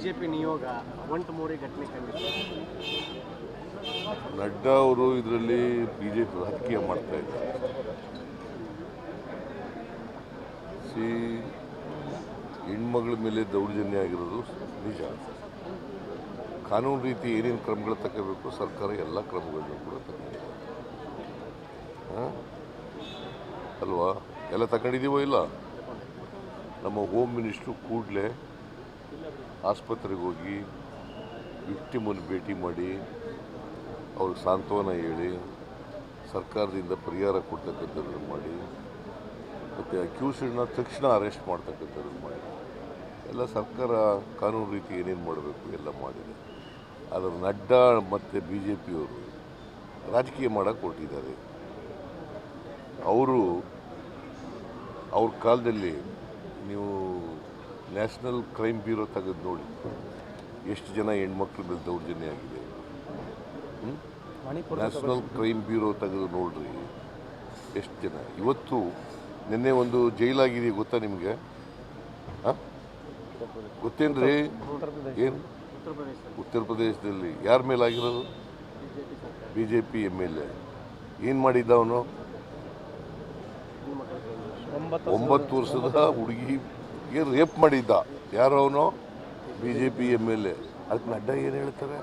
BJP ನಿಯೋಗ ಒಂಟು ಮೂರಿ ಘಟನೆ ಕಂಡಿದೆ ನಡ್ಡಾ ಅವರು ಇದರಲ್ಲಿ ಬಿಜೆಪಿ ರಾಜಕೀಯ ಮಾಡ್ತಾ ಇದ್ದಾರೆ. ಸಿ, ಹೆಣ್ಮಗಳ ಮೇಲೆ ದೌರ್ಜನ್ಯ ಆಗಿರೋದು ನಿಜ. ಕಾನೂನು ರೀತಿ ಏನೇನು ಕ್ರಮಗಳು ತಗೋಬೇಕು, ಸರ್ಕಾರ ಎಲ್ಲ ಕ್ರಮಗಳನ್ನು ಕೂಡ ತಗೊಂಡಿದೆ. ಅಲ್ವಾ? ಎಲ್ಲ ತಗೊಂಡಿದ್ದೀವೋ ಇಲ್ಲ? ನಮ್ಮ ಹೋಮ್ ಮಿನಿಸ್ಟ್ರು ಕೂಡಲೇ ಆಸ್ಪತ್ರೆಗೆ ಹೋಗಿ ವಿಕ್ಟಿಮನ್ನು ಭೇಟಿ ಮಾಡಿ ಅವ್ರಿಗೆ ಸಾಂತ್ವನ ಹೇಳಿ, ಸರ್ಕಾರದಿಂದ ಪರಿಹಾರ ಕೊಡ್ತಕ್ಕಂಥದ್ದನ್ನು ಮಾಡಿ, ಮತ್ತು ಅಕ್ಯೂಸ್ಡ್ನ ತಕ್ಷಣ ಅರೆಸ್ಟ್ ಮಾಡ್ತಕ್ಕಂಥದ್ದನ್ನು ಮಾಡಿ. ಎಲ್ಲ ಸರ್ಕಾರ ಕಾನೂನು ರೀತಿ ಏನೇನು ಮಾಡಬೇಕು ಎಲ್ಲ ಮಾಡಿದೆ. ಆದರೆ ನಡ್ಡಾ ಮತ್ತು ಬಿ ಜೆ ಪಿಯವರು ರಾಜಕೀಯ ಮಾಡೋಕ್ಕೆ ಕೊಟ್ಟಿದ್ದಾರೆ ಅವರು ಅವ್ರ ಕಾಲದಲ್ಲಿ ನೀವು ನ್ಯಾಷನಲ್ ಕ್ರೈಮ್ ಬ್ಯೂರೋ ತೆಗೆದು ನೋಡಿ. ಎಷ್ಟು ಜನ ಹೆಣ್ಮಕ್ಳು ಮೇಲೆ ದೌರ್ಜನ್ಯ ಆಗಿದೆ? ನ್ಯಾಷನಲ್ ಕ್ರೈಮ್ ಬ್ಯೂರೋ ತೆಗೆದು ನೋಡ್ರಿ. ಎಷ್ಟು ಜನ? ಇವತ್ತು ನಿನ್ನೆ ಒಂದು ಜೈಲಾಗಿದೆ ಗೊತ್ತಾ ನಿಮಗೆ? ಗೊತ್ತೇನ್ರಿ? ಏನು? ಉತ್ತರ ಪ್ರದೇಶದಲ್ಲಿ. ಯಾರ ಮೇಲೆ ಆಗಿರೋದು? B J P M L A. ಏನು ಮಾಡಿದ್ದ ಅವನು? ಒಂಬತ್ತು ವರ್ಷದ ಹುಡುಗಿಗೆ ರೇಪ್ ಮಾಡಿದ್ದ. ಯಾರೋ ಅವನು? B J P M L A. ಅದಕ್ಕೆ ನಡ್ಡಾ ಏನು ಹೇಳ್ತಾರೆ?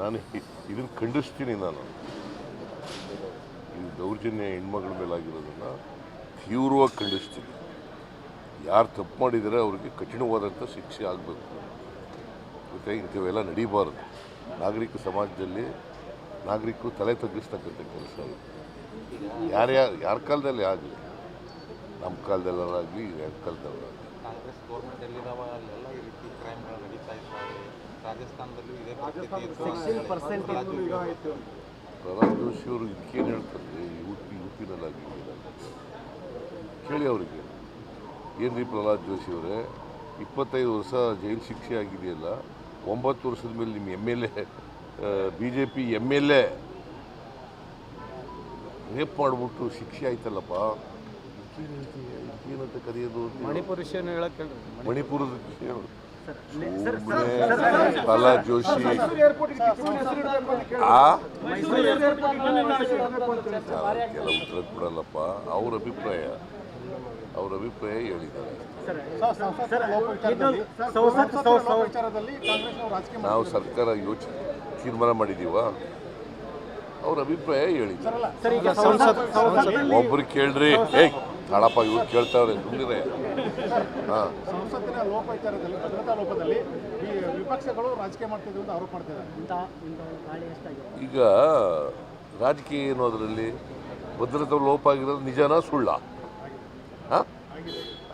ನಾನು ಇದನ್ನು ಖಂಡಿಸ್ತೀನಿ ನಾನು. ಈ ದೌರ್ಜನ್ಯ ಹೆಣ್ಮಗಳ ಮೇಲೆ ಆಗಿರೋದನ್ನ ತೀವ್ರವಾಗಿ ಖಂಡಿಸ್ತೀನಿ. ಯಾರು ತಪ್ಪು ಮಾಡಿದರೆ ಅವ್ರಿಗೆ ಕಠಿಣವಾದಂಥ ಶಿಕ್ಷೆ ಆಗಬೇಕು. ಮತ್ತು ಇಂಥವೆಲ್ಲ ನಡೀಬಾರದು. ನಾಗರಿಕ ಸಮಾಜದಲ್ಲಿ ನಾಗರಿಕರು ತಲೆ ತಗ್ಗಿಸ್ತಕ್ಕಂಥ ಕೆಲಸ ಇದು. ಯಾರ್ಯಾರು ಯಾರ ಕಾಲದಲ್ಲಿ ಆಗಲಿ ನಮ್ಮ ಕಾಲದಲ್ಲಾಗಲಿ ಯಾರ ಕಾಲದಲ್ಲಾಗಲಿ ಕಾಂಗ್ರೆಸ್ ಅಲ್ಲೆಲ್ಲ ಈ ರೀತಿ ಕ್ರೈಮ್ಗಳು ನಡೀತಾ ಇದ್ದಾವೆ ರಾಜಸ್ಥಾನದಲ್ಲೂ ಇದೇ ಪರಿಸ್ಥಿತಿ ಇತ್ತು. ಪ್ರಹ್ಲಾದ್ ಜೋಶಿ ಅವರು ಇದಕ್ಕೇನು ಹೇಳ್ತಾರೆ? ಯು ಪಿ ಯು ಪಿನಲ್ಲಾಗಿ ಕೇಳಿ. ಅವರಿಗೆ. ಏನು ರೀ ಪ್ರಹ್ಲಾದ್ ಜೋಶಿ ಅವರೇ? ಇಪ್ಪತ್ತೈದು ವರ್ಷ ಜೈಲು ಶಿಕ್ಷೆ ಆಗಿದೆಯಲ್ಲ ಒಂಬತ್ತು ವರ್ಷದ ಮೇಲೆ ನಿಮ್ಮ M L A B J P M L A rape ಮಾಡಿಬಿಟ್ಟು ಶಿಕ್ಷೆ ಆಯ್ತಲ್ಲಪ್ಪ ಏನಂತ ಕರೆಯೋದು. ಮಣಿಪುರ ವಿಷಯನೂ ಹೇಳಕ್ ಮಣಿಪುರದ ಸುಮ್ನೆ ಪ್ರಹ್ಲಾದ್ ಜೋಶಿ ಆ ಕೆಲವು ಉತ್ತರ ಕೊಡಲ್ಲಪ್ಪ ಅವ್ರ ಅಭಿಪ್ರಾಯ ಅವ್ರ ಅಭಿಪ್ರಾಯ ಹೇಳಿದ್ದಾರೆ ನಾವು ಸರ್ಕಾರ ಯೋಚನೆ ತೀರ್ಮಾನ ಮಾಡಿದೀವ ಅವ್ರ ಅಭಿಪ್ರಾಯ ಹೇಳಿದ್ದಾರೆ ಸರ್ ಈಗ ಸಂಸತ್ ಒಬ್ರು ಕೇಳ್ರಿ. ಏಯ್ ತಾಳಪ್ಪ ಇವ್ರು ಕೇಳ್ತಾವ್ರೆ ಸುಮ್ಮನೆ ಹಾಂ. ಸಂಸತ್ತಿನ ಲೋಪವಿಚಾರದಲ್ಲಿ ಭದ್ರತಾ ಲೋಪದಲ್ಲಿ ಈ ವಿಪಕ್ಷಗಳು ರಾಜಕೀಯ ಮಾಡ್ತಿದ್ವು ಅಂತ ಆರೋಪ ಮಾಡ್ತಿದ್ದಾರೆ. ಈಗ ರಾಜಕೀಯ ಏನು ಅದರಲ್ಲಿ ಭದ್ರತಾ ಲೋಪ ಆಗಿರೋದು ನಿಜನಾ ಸುಳ್ಳ? ಹಾಂ?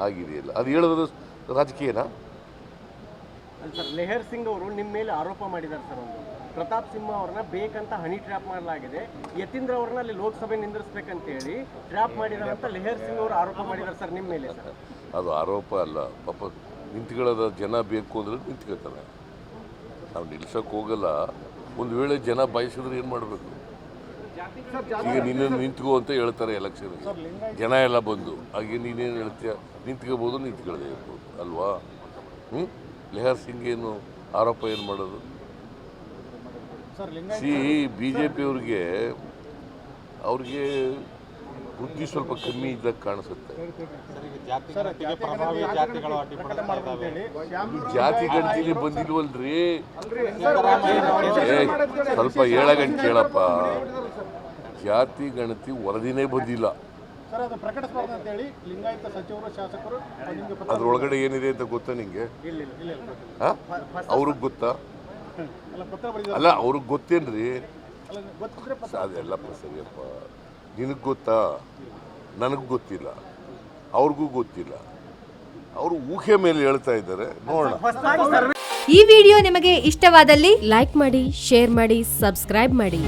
ಆಗಿದೆಯಲ್ಲ ಅದು ಹೇಳೋದು ರಾಜಕೀಯನಾ? ಸರ್ ಲೆಹರ್ ಸಿಂಗ್ ಅವರು ನಿಮ್ಮ ಮೇಲೆ ಆರೋಪ ಮಾಡಿದ್ದಾರೆ ಸರ್ ಒಂದು. ಪ್ರತಾಪ್ ಸಿಂಹ ಅವ್ರನ್ನ ಬೇಕಂತ ಹನಿ ಟ್ರ್ಯಾಪ್ ಮಾಡಲಾಗಿದೆ. ಯತೀಂದ್ರ ಅವ್ರನ್ನ ಅಲ್ಲಿ ಲೋಕಸಭೆ ನಿಂದಿರಿಸ್ಬೇಕಂತ ಹೇಳಿ ಟ್ರ್ಯಾಪ್ ಮಾಡಿದಾರೆ ಅಂತ ಲೆಹರ್ ಸಿಂಗ್ ಅವರು ಆರೋಪ ಮಾಡಿದ್ದಾರೆ ಸರ್ ನಿಮ್ಮ ಮೇಲೆ ಸರ್. ಅದು ಆರೋಪ ಅಲ್ಲ ಪಾಪ ನಿಂತ್ಕೊಳ್ಳೋದ ಜನ ಬೇಕು ಅಂದ್ರೆ ನಿಂತ್ಕೊಳ್ತಾರೆ. ನಾವು ನಿಲ್ಸಕ್ಕೆ ಹೋಗಲ್ಲ. ಒಂದು ವೇಳೆ ಜನ ಬಯಸಿದ್ರೆ ಏನು ಮಾಡಬೇಕು? ಈಗ ನಿನ್ನನ್ನು ನಿಂತ್ಕೋ ಅಂತ ಹೇಳ್ತಾರೆ ಎಲೆಕ್ಷನ್ ಜನ ಎಲ್ಲ ಬಂದು ಹಾಗೆ ನೀನೇನು ಹೇಳ್ತೀಯ? ನಿಂತ್ಕೋಬೋದು ನಿಂತ್ಕೊಳ್ಳದೆ ಇರ್ಬೋದು ಅಲ್ವಾ? ಹ್ಞೂ ಲೆಹರ್ ಸಿಂಗ್ ಏನು ಆರೋಪ ಏನು ಮಾಡೋದು? ಸಿ ಬಿ ಜೆ ಪಿಯವ್ರಿಗೆ ಅವ್ರಿಗೆ ಬುದ್ಧಿ ಸ್ವಲ್ಪ ಕಮ್ಮಿ ಇದ್ದಾಗ ಕಾಣಿಸುತ್ತೆ. ಜಾತಿ ಗಂಟಿಲಿ ಬಂದಿಲ್ವಲ್ರಿ? ಏ ಸ್ವಲ್ಪ ಹೇಳಗಂಟು ಕೇಳಪ್ಪ. ಜಾತಿ ಗಣತಿ ವರದಿನೇ ಬಂದಿಲ್ಲ. ಸರ್ ಅದು ಪ್ರಕಟಿಸಬಾರ್ದು ಅಂತ ಹೇಳಿ ಲಿಂಗಾಯತ ಸಚಿವರು ಶಾಸಕರು ನಿಮಗೆ ಪತ್ರ ಅದ್ರೊಳಗಡೆ ಏನಿದೆ ಅಂತ ಗೊತ್ತಾ ನಿಂಗೆ? ಇಲ್ಲ ಇಲ್ಲ. ಹಾಂ? ಅವ್ರಿಗೆ ಗೊತ್ತಾ? ಅಲ್ಲ, ಅವ್ರಿಗೆ ಗೊತ್ತೇನ್ರಿ? ಅದೆಲ್ಲ ಪ್ರಸಂಗಪ್ಪ ನಿನಗೆ ಗೊತ್ತಾ? ನನಗೆ ಗೊತ್ತಿಲ್ಲ. ಅವ್ರಿಗೂ ಗೊತ್ತಿಲ್ಲ. ಅವರು ಊಹೆ ಮೇಲೆ ಹೇಳ್ತಾ ಇದ್ದಾರೆ. ನೋಡೋಣ. ಈ ವಿಡಿಯೋ ನಿಮಗೆ ಇಷ್ಟವಾದಲ್ಲಿ ಲೈಕ್ ಮಾಡಿ, ಶೇರ್ ಮಾಡಿ, ಸಬ್ಸ್ಕ್ರೈಬ್ ಮಾಡಿ.